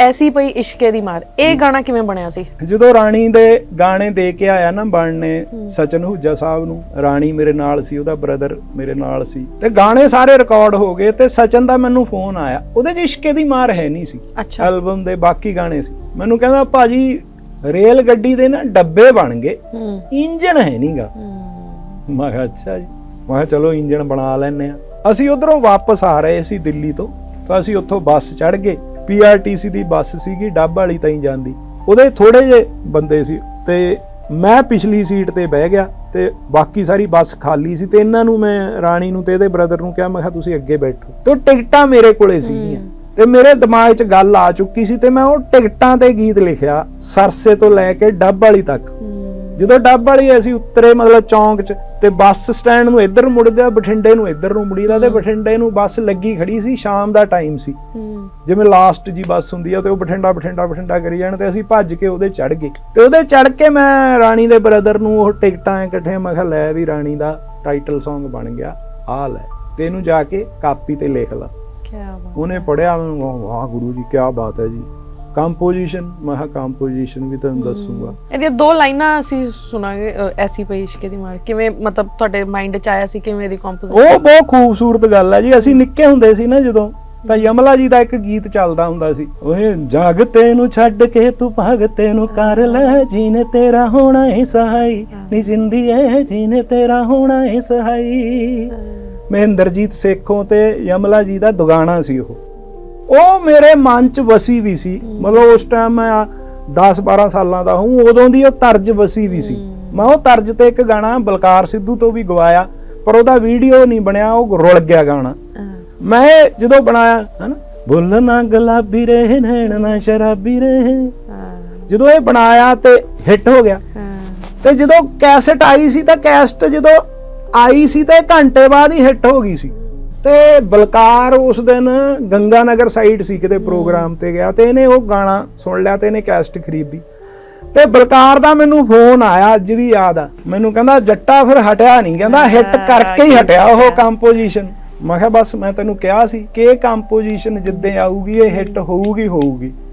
ਐਸੀ ਪਈ ਇਸ਼ਕੇ ਦੀ ਮਾਰ। ਇਹ ਗਾਣਾ ਕਿਵੇਂ ਬਣਿਆ ਸੀ? ਜਦੋਂ ਰਾਣੀ ਦੇ ਗਾਣੇ ਦੇ ਕੇ ਆਇਆ ਨਾ ਬਣਨੇ ਸਚਨ ਹੁਜਾ ਸਾਹਿਬ ਨੂੰ ਰਾਣੀ ਮੇਰੇ ਨਾਲ ਸੀ ਉਹਦਾ ਬ੍ਰਦਰ ਮੇਰੇ ਨਾਲ ਸੀ। ਤੇ ਗਾਣੇ ਸਾਰੇ ਰਿਕਾਰਡ ਹੋ ਗਏ ਤੇ ਸਚਨ ਦਾ ਮੈਨੂੰ ਫੋਨ ਆਇਆ। ਉਹਦੇ 'ਚ ਇਸ਼ਕੇ ਦੀ ਮਾਰ ਹੈ ਨਹੀਂ ਸੀ। ਐਲਬਮ ਦੇ ਬਾਕੀ ਗਾਣੇ ਸੀ। ਮੈਨੂੰ ਕਹਿੰਦਾ ਭਾਜੀ ਰੇਲ ਗੱਡੀ ਦੇ ਨਾ ਡੱਬੇ ਬਣ ਗਏ। ਹੂੰ। ਇੰਜਨ ਹੈ ਨਹੀਂਗਾ ਮੈਂ ਕਿਹਾ ਅੱਛਾ ਜੀ। ਮੈਂ ਕਿਹਾ ਚਲੋ ਇੰਜਨ ਬਣਾ ਲੈਨੇ ਆ। ਅਸੀਂ ਉਧਰੋਂ ਵਾਪਸ ਆ ਰਹੇ ਸੀ ਦਿੱਲੀ ਤੋਂ। ਤਾਂ ਅਸੀਂ ਉੱਥੋਂ ਬੱਸ ਚੜ੍ਹ ਗਏ। ਪੀਆਰਟੀਸੀ ਦੀ ਬੱਸ ਸੀਗੀ ਡੱਬ ਵਾਲੀ ਤਾਈਂ ਜਾਂਦੀ। ਉਹਦੇ ਥੋੜੇ ਜੇ ਬੰਦੇ ਸੀ ਤੇ ਮੈਂ ਪਿਛਲੀ ਸੀਟ ਤੇ ਬਹਿ ਗਿਆ ਤੇ ਬਾਕੀ ਸਾਰੀ ਬੱਸ ਖਾਲੀ ਸੀ ਤੇ ਇਹਨਾਂ ਨੂੰ ਮੈਂ ਰਾਣੀ ਨੂੰ ਤੇ ਇਹਦੇ ਬ੍ਰਦਰ ਨੂੰ ਕਿਹਾ ਮੈਂ ਕਿਹਾ ਤੁਸੀਂ ਅੱਗੇ ਬੈਠੋ। ਤੇ ਉਹ ਟਿਕਟਾਂ ਮੇਰੇ ਕੋਲੇ ਸੀਗੀਆਂ। ਤੇ ਮੇਰੇ ਦਿਮਾਗ 'ਚ ਗੱਲ ਆ ਚੁੱਕੀ ਸੀ ਤੇ ਮੈਂ ਉਹ ਟਿਕਟਾਂ ਤੇ ਗੀਤ ਲਿਖਿਆ ਸਰਸੇ ਤੋਂ ਲੈ ਕੇ ਡੱਬ ਵਾਲੀ ਤੱਕ। ਜਦੋਂ ਡੱਬ ਵਾਲੀ ਅਸੀਂ ਉਤਰੇ ਮਤਲਬ ਚੌਂਕ 'ਚ ਤੇ ਬੱਸ ਸਟੈਂਡ ਨੂੰ ਇੱਧਰ ਮੁੜਦਾ ਬਠਿੰਡੇ ਨੂੰ ਇੱਧਰ ਨੂੰ ਮੁੜੀਦਾ ਤੇ ਬਠਿੰਡੇ ਨੂੰ ਬੱਸ ਲੱਗੀ ਖੜੀ ਸੀ ਸ਼ਾਮ ਦਾ ਟਾਈਮ ਸੀ। ਜਿਵੇਂ ਲਾਸਟ ਜੀ ਬੱਸ ਹੁੰਦੀ ਆ ਤੇ ਉਹ ਬਠਿੰਡਾ ਬਠਿੰਡਾ ਬਠਿੰਡਾ ਕਰੀ ਜਾਣ ਤੇ ਅਸੀਂ ਭੱਜ ਕੇ ਉਹਦੇ ਚੜ ਗਏ। ਤੇ ਉਹਦੇ ਚੜ ਕੇ ਮੈਂ ਰਾਣੀ ਦੇ ਬ੍ਰਦਰ ਨੂੰ ਉਹ ਟਿਕਟਾਂ ਇਕੱਠੇ ਮੈਂ ਕਿਹਾ ਲੈ ਵੀ ਰਾਣੀ ਦਾ ਟਾਈਟਲ Song ਬਣ ਗਿਆ ਆ ਲੈ। ਤੇ ਇਹਨੂੰ ਜਾ ਕੇ ਕਾਪੀ ਤੇ ਲਿਖ ਲਾ। ਕੀ ਬਾਤ। ਉਹਨੇ ਪੜਿਆ ਵਾਹ ਗੁਰੂ ਜੀ ਕੀ ਬਾਤ ਹੈ ਜੀ। ਕੰਪੋਜੀਸ਼ਨ ਮੈਂ ਕਿਹਾ ਕੰਪੋਜੀਸ਼ਨ ਵੀ ਤੁਹਾਨੂੰ ਦੱਸੂਗਾ। ਇਹਦੀਆਂ ਦੋ ਲਾਈਨਾਂ ਅਸੀਂ ਸੁਣਾਂਗੇ ਐਸੀ ਪਈ ਇਸ਼ਕੇ ਦੀ ਮਾਰ। ਕਿਵੇਂ ਮਤਲਬ ਤੁਹਾਡੇ ਮਾਈਂਡ 'ਚ ਆਇਆ ਸੀ ਕਿਵੇਂ ਇਹਦੀ ਕੰਪੋਜੀਸ਼ਨ ਉਹ ਬਹੁਤ ਖੂਬਸੂਰਤ ਗੱਲ ਹੈ ਜੀ। ਅਸੀਂ ਨਿੱਕੇ ਹੁੰਦੇ ਸੀ ਨਾ ਜਦੋਂ ਤਾਂ ਯਮਲਾ ਜੀ ਦਾ ਇੱਕ ਗੀਤ ਚੱਲਦਾ ਹੁੰਦਾ ਸੀ। ਓਏ ਜਾਗਤੇ ਨੂੰ ਛੱਡ ਕੇ ਤੂੰ ਭਗਤੇ ਨੂੰ ਕਰ ਲੈ ਜੀਨੇ ਤੇਰਾ ਹੋਣਾ ਏ ਸਹਾਈ। ਨੀ ਜਿੰਦੀਏ ਜੀਨੇ ਤੇਰਾ ਹੋਣਾ ਏ ਸਹਾਈ। ਮਹਿੰਦਰਜੀਤ ਸੇਖੋਂ ਤੇ ਯਮਲਾ ਜੀ ਦਾ ਦੁਗਾਣਾ ਸੀ ਉਹ। ਉਹ ਮੇਰੇ ਮਨ ਚ ਵਸੀ ਵੀ ਸੀ। ਮਤਲਬ ਉਸ ਟਾਈਮ ਮੈਂ 10 12 ਸਾਲਾਂ ਦਾ ਹੂੰ ਉਦੋਂ ਦੀ ਉਹ ਤਰਜ ਵਸੀ ਵੀ ਸੀ। ਮੈਂ ਉਹ ਤਰਜ ਤੇ ਇੱਕ ਗਾਣਾ ਬਲਕਾਰ ਸਿੱਧੂ ਤੋਂ ਵੀ ਗਵਾਇਆ ਪਰ ਉਹਦਾ ਵੀਡੀਓ ਨਹੀਂ ਬਣਿਆ ਉਹ ਰੁਲ ਗਿਆ ਗਾਣਾ। ਮੈਂ ਜਦੋਂ ਬਣਾਇਆ ਹਨਾ ਬੁੱਲ ਨਾ ਗੁਲਾਬੀ ਰਹੇ ਨੈਣ ਨਾ ਸ਼ਰਾਬੀ ਰਹੇ। ਜਦੋਂ ਇਹ ਬਣਾਇਆ ਤੇ ਹਿੱਟ ਹੋ ਗਿਆ। ਤੇ ਜਦੋਂ ਕੈਸਟ ਆਈ ਸੀ ਤਾਂ ਕੈਸਟ ਜਦੋਂ ਆਈ ਸੀ ਤਾਂ ਘੰਟੇ ਬਾਅਦ ਹੀ ਹਿੱਟ ਹੋ ਗਈ ਸੀ। ਤੇ ਬਲਕਾਰ ਉਸ ਦਿਨ ਗੰਗਾਨਗਰ ਸਾਈਡ ਸੀ ਕਿਤੇ ਪ੍ਰੋਗਰਾਮ ਤੇ ਗਿਆ ਤੇ ਇਹਨੇ ਉਹ ਗਾਣਾ ਸੁਣ ਲਿਆ ਤੇ ਇਹਨੇ ਕੈਸਟ ਖਰੀਦੀ। ਤੇ ਬਲਕਾਰ ਦਾ ਮੈਨੂੰ ਫੋਨ ਆਇਆ ਅੱਜ ਵੀ ਯਾਦ ਆ। ਮੈਨੂੰ ਕਹਿੰਦਾ ਜੱਟਾ ਫਿਰ ਹਟਿਆ ਨਹੀਂ। ਕਹਿੰਦਾ ਹਿੱਟ ਕਰਕੇ ਹੀ ਹਟਿਆ ਉਹ ਕੰਪੋਜੀਸ਼ਨ ਮੈਂ ਕਿਹਾ ਬਸ ਮੈਂ ਤੈਨੂੰ ਕਿਹਾ ਸੀ ਕਿ ਇਹ ਕੰਪੋਜੀਸ਼ਨ ਜਿੱਦੇ ਆਊਗੀ ਇਹ ਹਿੱਟ ਹੋਊਗੀ ਹੋਊਗੀ।